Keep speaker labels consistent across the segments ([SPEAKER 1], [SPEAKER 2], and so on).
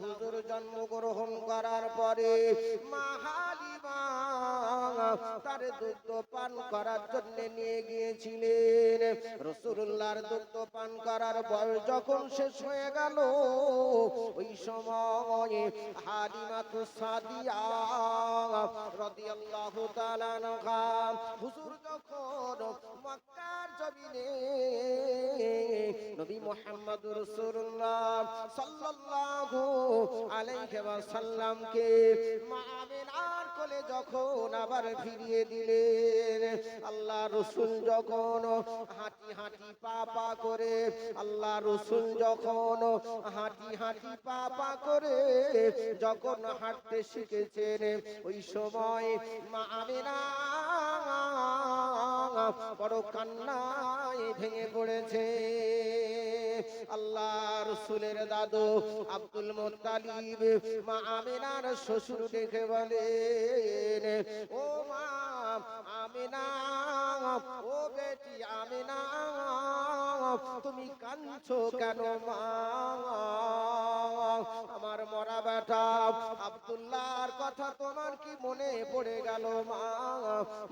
[SPEAKER 1] হুজুর জন্মগ্রহণ করার পরে তার দুগ্ধ পান করার জন্য নিয়ে গিয়েছিলেন। রসুল্লাহর দুগ্ধ পান করার বয়স যখন শেষ হয়ে গেল, ওই সময় হালিমা তো সাদিয়া রাদিয়াল্লাহু তাআলা হুজুর যখন মক্কার জমিনে। নবী মুহাম্মদ রাসূলুল্লাহ সাল্লাল্লাহু আলাইহি ওয়াসাল্লামকে মা আমিনার কোলে যখন আবার ফিরিয়ে দিলেন, আল্লাহ রসুল যখন হাঁটি হাঁটি পা পা করে, আল্লাহ রসুল যখন হাঁটি হাঁটি পা পা করে যখন হাঁটতে শিখেছেন, ওই সময় মা আমিনা বড় কান্নায় ভেঙে পড়েছে। আল্লাহ রসুলের দাদু আব্দুল মোত্তালিব, মা আমিনার শ্বশুর দেখে বলেন, ও মা আমিনা, ও বেটি আমিনা, তুমি কাঁদছো কেন মা? আমার মরা বেটা আব্দুল্লাহর কথা কি মনে পড়ে গেল মা।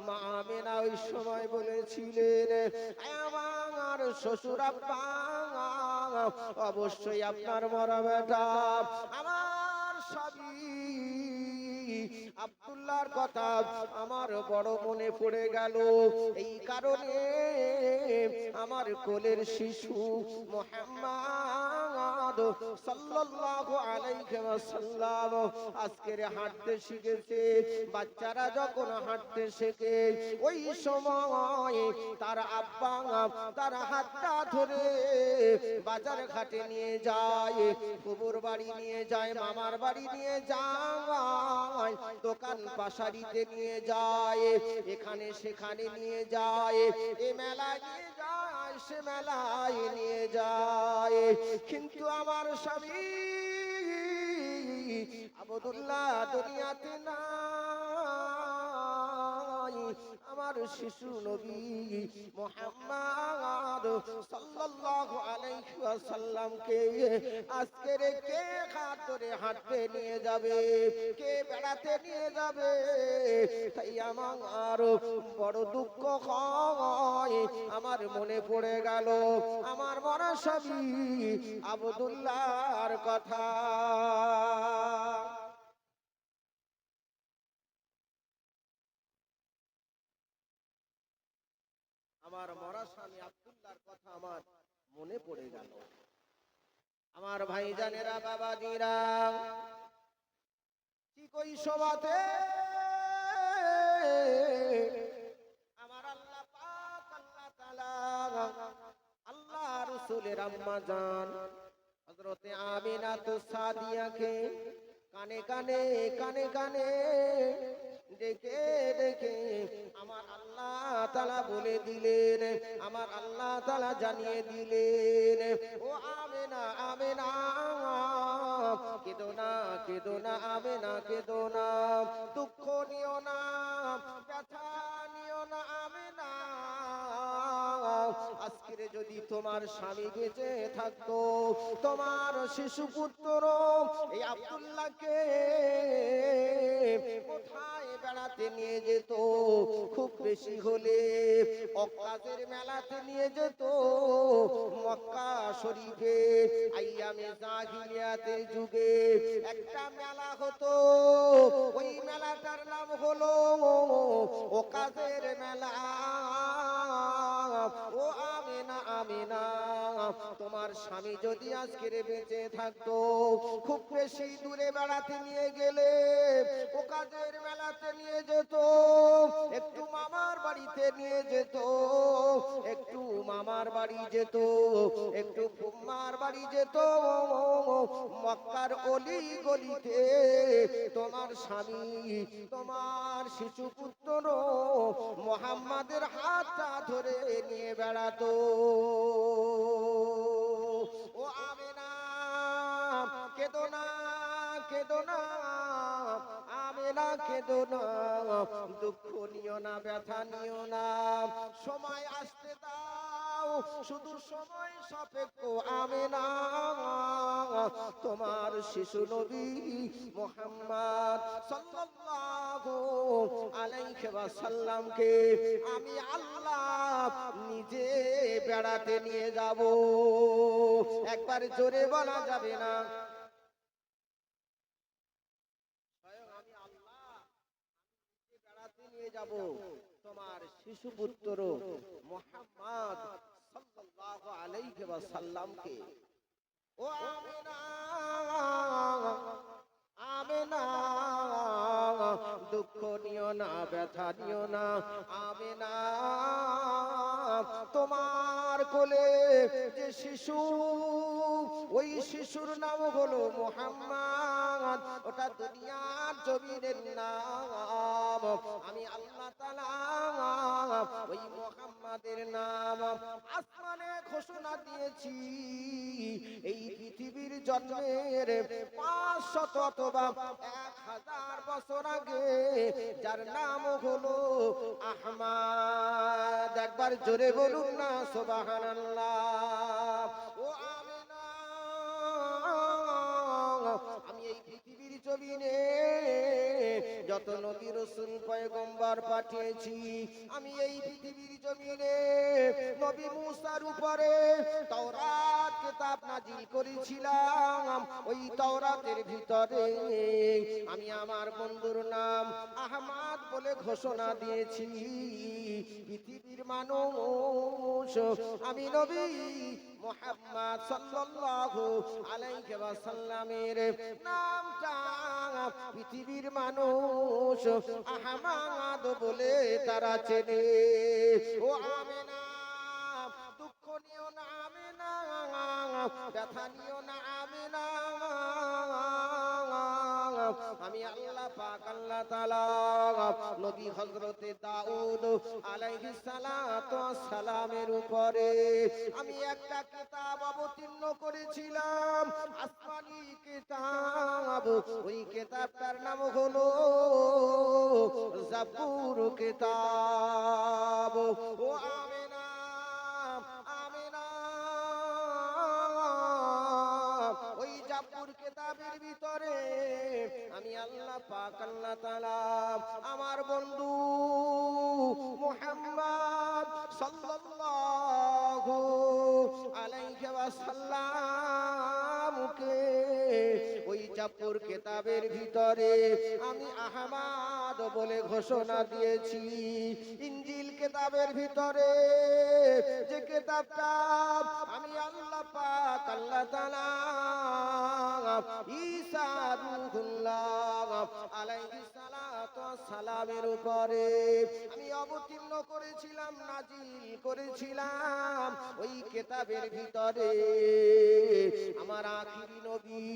[SPEAKER 1] মা আমিনা ওই সময় বলেছিলেন, আমার শ্বশুর অবশ্যই আপনার মরা বেটা। আমার সবই আব্দুল্লাহর কথা আমার বড় মনে পড়ে গেল। এই কারণে আমার কোলের শিশু মোহাম্মদ সাল্লাল্লাহু আলাইহি ওয়াসাল্লাম আজকের হাঁটতে শিখেছে। বাচ্চারা যখন হাঁটতে শেখে, ওই সময় তার আব্বা তার হাতটা ধরে বাজার ঘাটে নিয়ে যায় কুবুর বাড়ি নিয়ে যায়, মামার বাড়ি নিয়ে যায়, দোকান পাশারিতে নিয়ে যায়, এখানে সেখানে নিয়ে যায়, এ মেলায় নিয়ে যায়। সে মেলায় নিয়ে যায়। কিন্তু আমার স্বামী আবদুল্লাহ দুনিয়াতে নাই। আমার শিশু নবী মোহাম্মদ সাল্লাল্লাহু আলাইহি ওয়াসাল্লামকে আজকের কে হাত ধরে হাঁটতে নিয়ে যাবে? কে বেড়াতে নিয়ে যাবে? তাই আমার বড় দুঃখ হয়। আমার মনে পড়ে গেল, আমার মরা স্বামী আবদুল্লাহর কথা। আমার মরা স্বামী আব্দুল্লাহর কথা আমার মনে পড়ে গেল। আমার ভাই জানেরা বাবাজিরা ঠিক ওই সভাতে আমার আল্লাহ পাক, আল্লাহ তাআলা, আল্লাহ রাসূলের আম্মা জান, হযরতে আমিনা তো সাদিয়াকে কানে কানে কানে কানে ডেকে ডেকে আল্লাহ বলে দিলেন, আমার আল্লাহ তালা জানিয়ে দিলেন, ও কেদো না কেদো না কেদো না, দুঃখ নিও না, ব্যথা নিও না আজকের যদি তোমার স্বামী বেঁচে থাকতো, তোমার শিশু পুত্র, এই আব্দুল্লাহকে কোথায় বেড়াতে নিয়ে যেত, খুব বেশি হলে অকাজের মেলাতে নিয়ে যেত। মক্কা শরীফে আইয়ামে জাহিলিয়াতের যুগে একটা মেলা হতো। ওই মেলাটার নাম হলো ওকাজের মেলা। ও তোমার স্বামী যদি আজকের বেঁচে থাকতো, খুব বেশি দূরে বেড়াতে নিয়ে গেলে ও কাজের মেলাতে নিয়ে যেত, একটু মামার বাড়িতে নিয়ে যেত, একটু মামার বাড়ি যেত, একটু ফুম্মার বাড়ি যেত। মক্কার অলি গলিতে তোমার স্বামী, তোমার শিশু পুত্র মোহাম্মদের হাতটা ধরে নিয়ে বেড়াতো। ও আমেনা, কেদো না কেদো না, আমেনা, কেদো না, দুঃখ নিও না, ব্যথা নিও না। সময় আসতে দাও। শুধু সময় সাপেক্ষ আমেনা। তোমার শিশু নবী মোহাম্মদ ওয়াসাল্লামকে আমি আল্লাহ নিজে বেড়াতে নিয়ে যাব। একবার জোরে বলা যাবে না। আমি যাব। তোমার শিশু পুত্র মোহাম্মদ দুঃখ নিও না, ব্যথা নিও না। আমিনা, তোমার কোলে যে শিশু, ওই শিশুর নাম হলো মোহাম্মদ। ওটা দুনিয়ার জমিনের নাম। আমি আল্লাহ তাআলা ওই মোহাম্মদের নাম আসমানে ঘোষণা দিয়েছি। এই পৃথিবীর জন্মের পাঁচ শত অথবা এক হাজার বছর আগে যার নাম হলো আহমাদ। একবার জোরে বলুন না, সুবহানাল্লাহ। ও আমি এই পৃথিবীর জমিনে যত নবী রসুল পয়গম্বর পাঠিয়েছি, আমি এই পৃথিবীর জমিনে নবী মুসার উপরে তাওরাত কিতাব নাজিল করেছিলাম। ওই তাওরাতের ভিতরে আমার বন্ধুর নাম আহমাদ বলে ঘোষণা দিয়েছি। পৃথিবীর মানুষ, আমি নবী মোহাম্মদ সাল্লাল্লাহু আলাইহি ওয়াসাল্লামের নামটা পৃথিবীর মানুষ আহমাদ বলে তারা চেনে। ও আমেনা, দুঃখ নিও না আমেনা, ব্যথা নিও না আমেনা আমি আল্লাহ পাক, আল্লাহ তাআলা নবী হযরতে দাউদ আলাইহিস সালাতু সালামের উপরে আমি একটা কিতাব অবতীর্ণ করেছিলাম, আসমানি কিতাব। ওই কিতাবটার নাম হলো জাবুর কিতাব। ও আমার বন্ধু মুহাম্মদ সাল্লাল্লাহু আলাইহি ওয়াসাল্লামকে ওই জাবুর কিতাবের ভিতরে আমি আহমাদ বলে ঘোষণা দিয়েছি। ইনজিল কিতাবের ভিতরে যে কিতাবটা আমি আল্লাহ পাক, আল্লাহ তাআলা ঈসা রূহুল্লাহ আলাইহিস সালাতু সালামের উপরে আমি অবতীর্ণ করেছিলাম নাজিল করেছিলাম ওই কেতাবের ভিতরে। আমার আখিরি নবী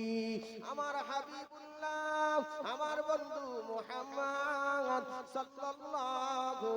[SPEAKER 1] আমার হাবিবুল্লাহ আমার বন্ধু মোহাম্মদ সাল্লাল্লাহু